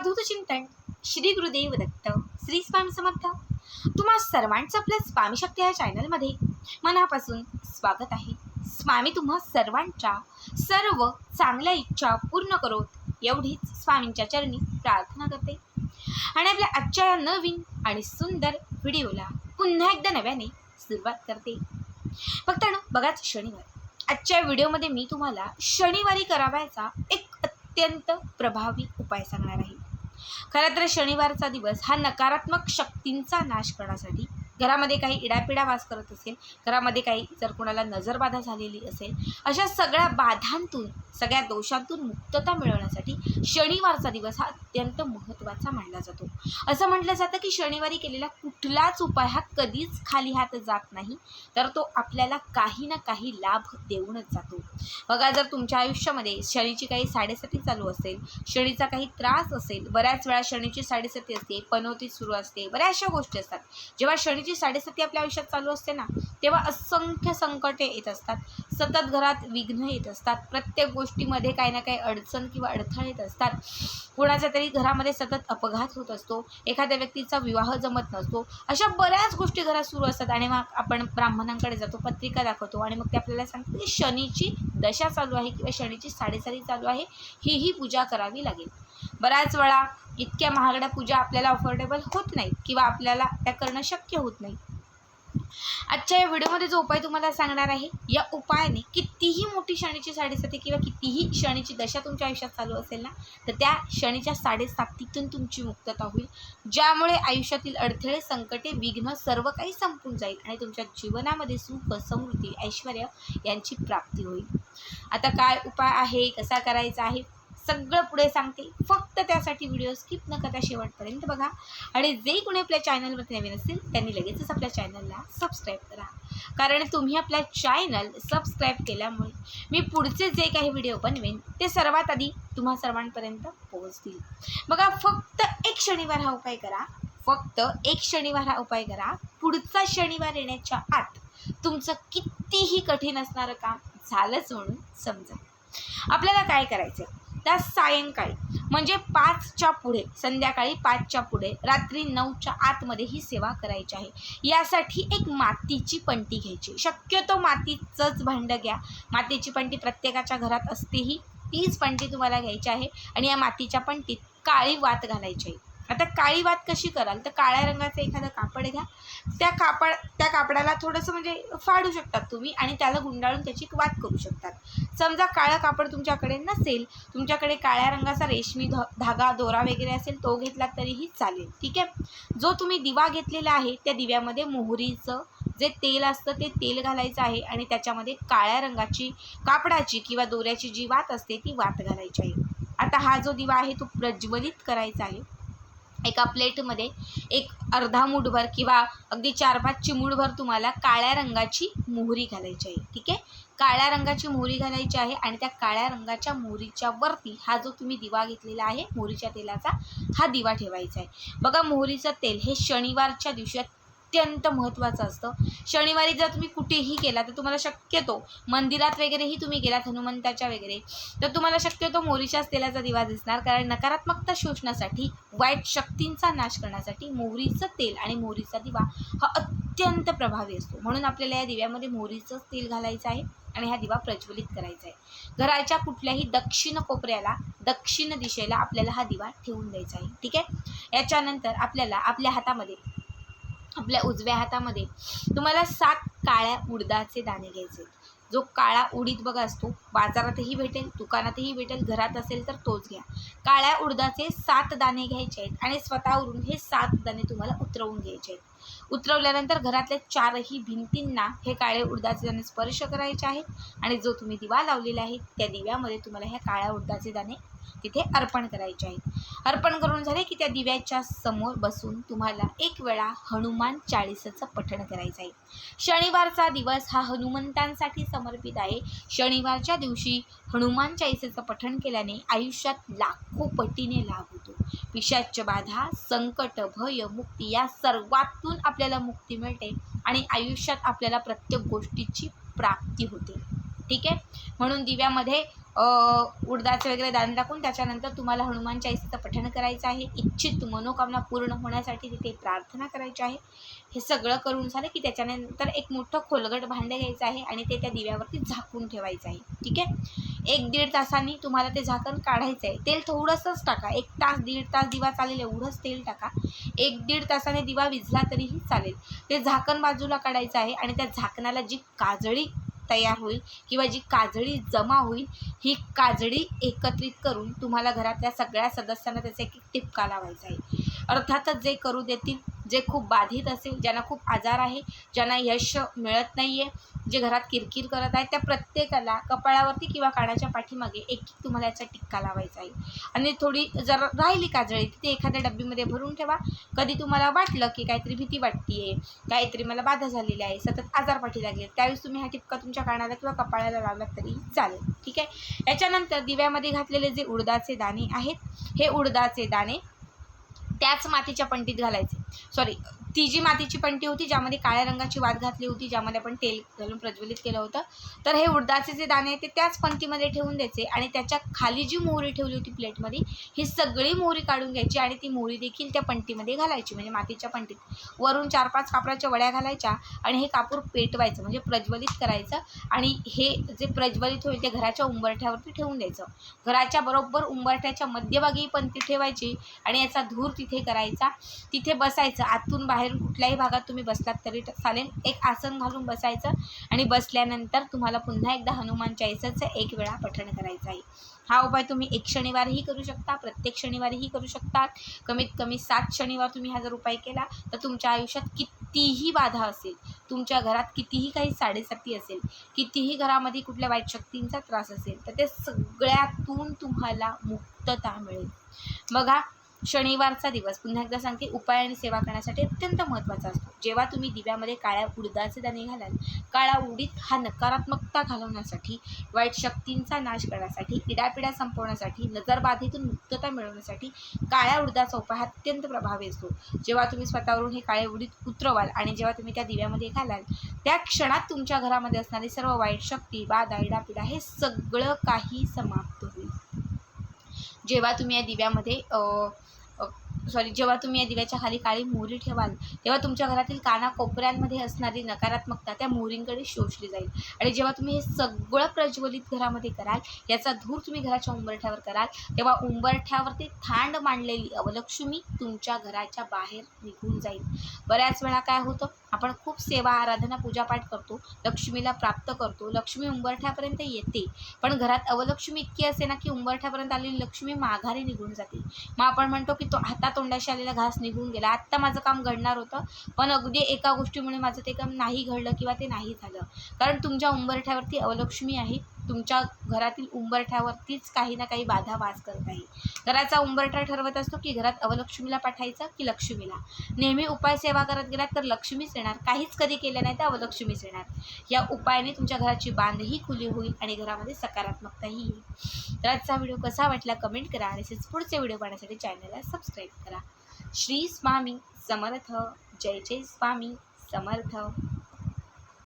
अवधूत चिंतन श्री गुरुदेव दत्त श्री स्वामी समर्थ. तुम्हा सर्वांचं आपल्या स्वामी शक्ती या चॅनलमध्ये मनापासून स्वागत आहे. स्वामी तुम्हा सर्वांच्या सर्व चांगल्या इच्छा पूर्ण करोत एवढीच स्वामींच्या चरणी प्रार्थना करते. आणि आपल्या आजच्या या नवीन आणि सुंदर व्हिडिओला पुन्हा एकदा नव्याने सुरुवात करते. फक्त ना बघाच शनिवार. आजच्या व्हिडिओमध्ये मी तुम्हाला शनिवारी करावायचा एक अत्यंत प्रभावी उपाय सांगणार आहे. खरं तर शनिवारचा दिवस हा नकारात्मक शक्तींचा नाश करण्यासाठी घरामध्ये काही इडापिडा वास करत असेल घरामध्ये काही जर कोणाला नजरबाधा झालेली असेल अशा सगळ्या बाधांतून सगळ्या दोषांतून मुक्तता मिळवण्यासाठी शनिवारचा दिवस हा अत्यंत महत्त्वाचा मानला जातो. असं म्हटलं जातं की शनिवारी केलेला कुठलाच उपाय हा कधीच खाली हात जात नाही तर तो आपल्याला काही ना काही लाभ देऊनच जातो. बघा जर तुमच्या आयुष्यामध्ये शनीची काही साडेसाती चालू असेल शनीचा काही त्रास असेल बऱ्याच वेळा शनीची साडेसाती असते पनवती सुरू असते बऱ्याचशा गोष्टी असतात. जेव्हा शनीची साडेसाती आपल्या आयुष्यात चालू असते ना तेव्हा असंख्य संकटे येत असतात. सतत घरात विघ्न येत असतात. प्रत्येक गोष्टीमध्ये काही ना काही अडचण किंवा अडथळे येत असतात. कोणाच्या तरी घरामध्ये सतत अपघात होत असतो. एखाद्या व्यक्तीचा विवाह जमत नसतो. अशा बऱ्याच गोष्टी घरात सुरू असतात आणि मग आपण ब्राह्मणांकडे जातो पत्रिका दाखवतो आणि मग ते आपल्याला सांगतात की शनीची दशा चालू आहे किंवा शनीची साडेसाडी चालू आहे हीही पूजा करावी लागेल. बऱ्याच वेळा इतक्या महागड्या पूजा आपल्याला अफोर्डेबल होत नाहीत किंवा आपल्याला त्या करणं शक्य होत नाही. आजच्या या व्हिडिओमध्ये जो उपाय तुम्हाला सांगणार आहे या उपायाने कितीही मोठी शनीची साडेसाती किंवा कितीही शनीची दशा तुमच्या आयुष्यात चालू असेल ना तर त्या शनीच्या साडेसातीतून तुमची मुक्तता होईल ज्यामुळे आयुष्यातील अडथळे संकटे विघ्न सर्व काही संपून जाईल आणि तुमच्या जीवनामध्ये सुख समृद्धी ऐश्वर यांची प्राप्ती होईल. आता काय उपाय आहे कसा करायचा आहे? सगळं पुढे सांगते. फक्त त्यासाठी व्हिडिओ स्किप न करता शेवटपर्यंत बघा. आणि जे कोणी आपल्या चॅनलवरती नवीन असतील त्यांनी लगेचच आपल्या चॅनलला सबस्क्राईब करा. कारण तुम्ही आपल्या चॅनल सबस्क्राईब केल्यामुळे मी पुढचे जे काही व्हिडिओ बनवेन ते सर्वात आधी तुम्हा सर्वांपर्यंत पोहोचतील. बघा फक्त एक शनिवार हा उपाय करा. फक्त एक शनिवार हा उपाय करा. पुढचा शनिवार येण्याच्या आत तुमचं कितीही कठीण असणारं काम झालंच म्हणून समजा. आपल्याला काय करायचं त्या सायंकाळी. म्हणजे पाचच्या पुढे संध्याकाळी पाचच्या पुढे रात्री नऊच्या आतमध्ये ही सेवा करायची आहे. यासाठी एक मातीची पंटी घ्यायची. शक्यतो मातीचंच भांडं घ्या. मातीची पंटी प्रत्येकाच्या घरात असतेही तीच पंटी तुम्हाला घ्यायची आहे आणि या मातीच्या पंटीत काळी वात घालायची आहे. आता काळी वात कशी कराल? तर काळ्या रंगाचं एखादं कापड घ्या. त्या कापड त्या कापडाला थोडंसं म्हणजे फाडू शकतात तुम्ही आणि त्याला गुंडाळून त्याची वात करू शकतात. समजा काळं कापड तुमच्याकडे नसेल तुमच्याकडे काळ्या रंगाचा रेशमी ध धागा दोरा वगैरे असेल तो घेतला तरीही चालेल. ठीक आहे? जो तुम्ही दिवा घेतलेला आहे त्या दिव्यामध्ये मोहरीचं जे तेल असतं ते तेल घालायचं आहे आणि त्याच्यामध्ये काळ्या रंगाची कापडाची किंवा दोऱ्याची जी वात असते ती वात घालायची आहे. आता हा जो दिवा आहे तो प्रज्वलित करायचा आहे. एका प्लेटमध्ये एक अर्धा मूठभर किंवा अगदी चार पाच चिमूटभर तुम्हाला काळ्या रंगाची मोहरी घालायची आहे ठीक आहे? काळ्या रंगाची मोहरी घालायची आहे आणि त्या काळ्या रंगाच्या मोहरीच्या वरती हा जो तुम्ही दिवा घेतलेला आहे मोहरीच्या तेलाचा हा दिवा ठेवायचा आहे. बघा मोहरीचं तेल हे शनिवारच्या दिवशी अत्यंत महत्त्वाचं असतं. शनिवारी जर तुम्ही कुठेही गेला तर तुम्हाला शक्यतो मंदिरात वगैरेही तुम्ही गेलात हनुमंताच्या वगैरे तर तुम्हाला शक्यतो मोहरीच्याच तेलाचा दिवा दिसणार. कारण नकारात्मकता शोषण्यासाठी वाईट शक्तींचा नाश करण्यासाठी मोहरीचं तेल आणि मोहरीचा दिवा हा अत्यंत प्रभावी असतो. म्हणून आपल्याला या दिव्यामध्ये मोहरीचंच तेल घालायचं आहे आणि हा दिवा प्रज्वलित करायचा आहे. घराच्या कुठल्याही दक्षिण कोपऱ्याला दक्षिण दिशेला आपल्याला हा दिवा ठेवून द्यायचा आहे. ठीक आहे? याच्यानंतर आपल्याला आपल्या हातामध्ये आपल्या उजव्या हातामध्ये. तुम्हाला सात काळ्या उडदाचे दाणे घ्यायचे. जो काळा उडीद बघा असतो बाजारातही भेटेल दुकानातही भेटेल घरात असेल तर तोच घ्या. काळ्या उडदाचे सात दाणे घ्यायचे आहेत आणि स्वतःवरून हे सात दाणे तुम्हाला उतरवून घ्यायचे आहेत. उतरवल्यानंतर घरातल्या चारही भिंतींना हे काळे उडदाचे दाणे स्पर्श करायचे आहेत आणि जो तुम्ही दिवा लावलेला आहे त्या दिव्यामध्ये तुम्हाला ह्या काळ्या उडदाचे दाणे तिथे अर्पण करायचे आहेत. अर्पण करून झाले की त्या दिव्याच्या समोर बसून तुम्हाला एक वेळा हनुमान चाळीसाचं पठण करायचं आहे. शनिवारचा दिवस हा हनुमंतांसाठी समर्पित आहे. शनिवारच्या दिवशी हनुमान चाळीसेचं पठण केल्याने आयुष्यात लाखो पटीने लाभ होतो. पिशाच्य बाधा संकट भय मुक्ती या सर्वातून आपल्याला मुक्ती मिळते आणि आयुष्यात आपल्याला प्रत्येक गोष्टीची प्राप्ती होते. ठीक आहे? म्हणून दिव्यामध्ये उडदाचे वगैरे दाणे टाकून त्याच्यानंतर तुम्हाला हनुमान चाळीसाचं पठण करायचं आहे. इच्छित मनोकामना पूर्ण होण्यासाठी तिथे प्रार्थना करायची आहे. हे सगळं करून झालं की त्याच्यानंतर एक मोठं खोलगट भांडं घ्यायचं आहे आणि ते त्या दिव्यावरती झाकून ठेवायचं आहे. ठीक आहे? एक दीड तासांनी तुम्हाला ते झाकण काढायचं आहे. तेल थोडंसंच टाका. एक तास दीड तास दिवा चालेल एवढंच तेल टाका. एक दीड तासाने दिवा विझला तरीही चालेल. ते झाकण बाजूला काढायचं आहे आणि त्या झाकणाला जी काजळी तयार होईल किंवा जी काजळी जमा होईल ही काजळी एकत्रित करून तुम्हाला घरातल्या सगळ्या सदस्यांना त्याचा एक टिपका लावायचा आहे. अर्थातच जे करू देतील जे खूप बाधित असेल ज्यांना खूप आजार आहे ज्यांना यश मिळत नाही आहे जे घरात किरकिर करत आहेत त्या प्रत्येकाला कपाळावरती किंवा कानाच्या पाठीमागे एक एक तुम्हाला याचा टिक्का लावायचा आहे. आणि थोडी जर राहिली काजळी ती एखाद्या डब्बीमध्ये भरून ठेवा. कधी तुम्हाला वाटलं की काहीतरी भीती वाटते काहीतरी मला बाधा झालेली आहे सतत आजारपाठी लागेल त्यावेळेस तुम्ही हा टिपका तुमच्या कानाला किंवा कपाळाला लावला तरी चालेल ठीक आहे? याच्यानंतर दिव्यामध्ये घातलेले जे उडदाचे दाणे आहेत हे उडदाचे दाणे त्याच मातीच्या पंटीत घालायचे. सॉरी ती जी मातीची पंटी होती ज्यामध्ये काळ्या रंगाची वात घातली होती ज्यामध्ये आपण तेल घालून प्रज्वलित केलं होतं तर हे उडदाचे जे दाणे आहेत ते त्याच पंटीमध्ये ठेवून द्यायचे आणि त्याच्याखाली जी मोहरी ठेवली होती प्लेटमध्ये ही सगळी मोहरी काढून घ्यायची आणि ती मोहरी देखील त्या पंटीमध्ये घालायची म्हणजे मातीच्या पंटीत वरून चार पाच कापडाच्या वड्या घालायच्या आणि हे कापूर पेटवायचं म्हणजे प्रज्वलित करायचं आणि हे जे प्रज्वलित होईल ते घराच्या उंबरठ्यावरती ठेवून द्यायचं. घराच्या बरोबर उंबरठ्याच्या मध्यभागी पंती ठेवायची आणि याचा धूर तिथे करायचा. तिथे बसायचं आतून बाहेरून कुठल्याही भागात तुम्ही बसलात तरी चालेल. एक आसन घालून बसायचं आणि बसल्यानंतर तुम्हाला पुन्हा एकदा हनुमान चाळीसाचं एक वेळा पठण करायचं आहे. हा उपाय तुम्ही एक शनिवारही करू शकता प्रत्येक शनिवारीही करू शकता. कमीत कमी सात शनिवार तुम्ही हा जर उपाय केला तर तुमच्या आयुष्यात कितीही बाधा असेल तुमच्या घरात कितीही काही साडेसाती असेल कितीही घरामध्ये कुठल्या वाईट शक्तींचा त्रास असेल तर ते सगळ्यातून तुम्हाला मुक्तता मिळेल. बघा शनिवारचा दिवस. पुन्हा एकदा सांगते उपाय आणि सेवा करण्यासाठी अत्यंत महत्त्वाचा असतो. जेव्हा तुम्ही दिव्यामध्ये काळ्या उडदाचे दाणे घालाल काळा उडीद हा नकारात्मकता घालवण्यासाठी वाईट शक्तींचा नाश करण्यासाठी पिढ्यापिढ्या संपवण्यासाठी नजरबाधेतून मुक्तता मिळवण्यासाठी काळ्या उडदाचा उपाय हा अत्यंत प्रभावी असतो. जेव्हा तुम्ही स्वतःवरून हे काळे उडीद उतरवाल आणि जेव्हा तुम्ही त्या दिव्यामध्ये घालाल त्या क्षणात तुमच्या घरामध्ये असणारी सर्व वाईट शक्ती बाधा इडापिडा हे सगळं काही समाप्त होईल. जेव्हा तुम्ही या दिव्यामध्ये सॉरी जेव्हा तुम्ही या दिव्याच्या खाली काळी मोहरी ठेवाल तेव्हा तुमच्या घरातील काना कोपऱ्यांमध्ये असणारी नकारात्मकता त्या मोहरींकडे शोषली जाईल. आणि जेव्हा तुम्ही हे सगळं प्रज्वलित घरामध्ये कराल याचा धूर तुम्ही घराच्या उंबरठ्यावर कराल तेव्हा उंबरठ्यावरती थांड मांडलेली अवलक्ष्मी तुमच्या घराच्या बाहेर निघून जाईल. बऱ्याच वेळा काय होतं आपण खूप सेवा आराधना पूजापाठ करतो लक्ष्मीला प्राप्त करतो लक्ष्मी उंबरठ्यापर्यंत येते. पण घरात अवलक्ष्मी इतकी असे ना की उंबरठ्यापर्यंत आलेली लक्ष्मी माघारी निघून जाते. मग आपण म्हणतो की तो हातातोंडाशी आलेला घास निघून गेला. आत्ता माझं काम घडणार होतं पण अगदी एका गोष्टीमुळे माझं ते काम नाही घडलं किंवा ते नाही झालं. कारण तुमच्या उंबरठ्यावरती अवलक्ष्मी आहे. तुमच्या घरातील उंबरठ्यावरतीच काही ना काही बाधा वास करत आहे. घराचा उंबरठा ठरवत असतो की घरात अवलक्ष्मीला पाठायचा की लक्ष्मीला. नेहमी उपाय सेवा करत गेलात तर लक्ष्मीच येणार. काहीच कधी केलं नाही तर अवलक्ष्मीच येणार. या उपायाने तुमच्या घराची बांधही खुली होईल आणि घरामध्ये सकारात्मकताही येईल. तर आजचा व्हिडिओ कसा वाटला कमेंट करा आणि तसेच पुढचे व्हिडिओ पाहण्यासाठी चॅनलला सबस्क्राईब करा. श्री स्वामी समर्थ. जय जय स्वामी समर्थ.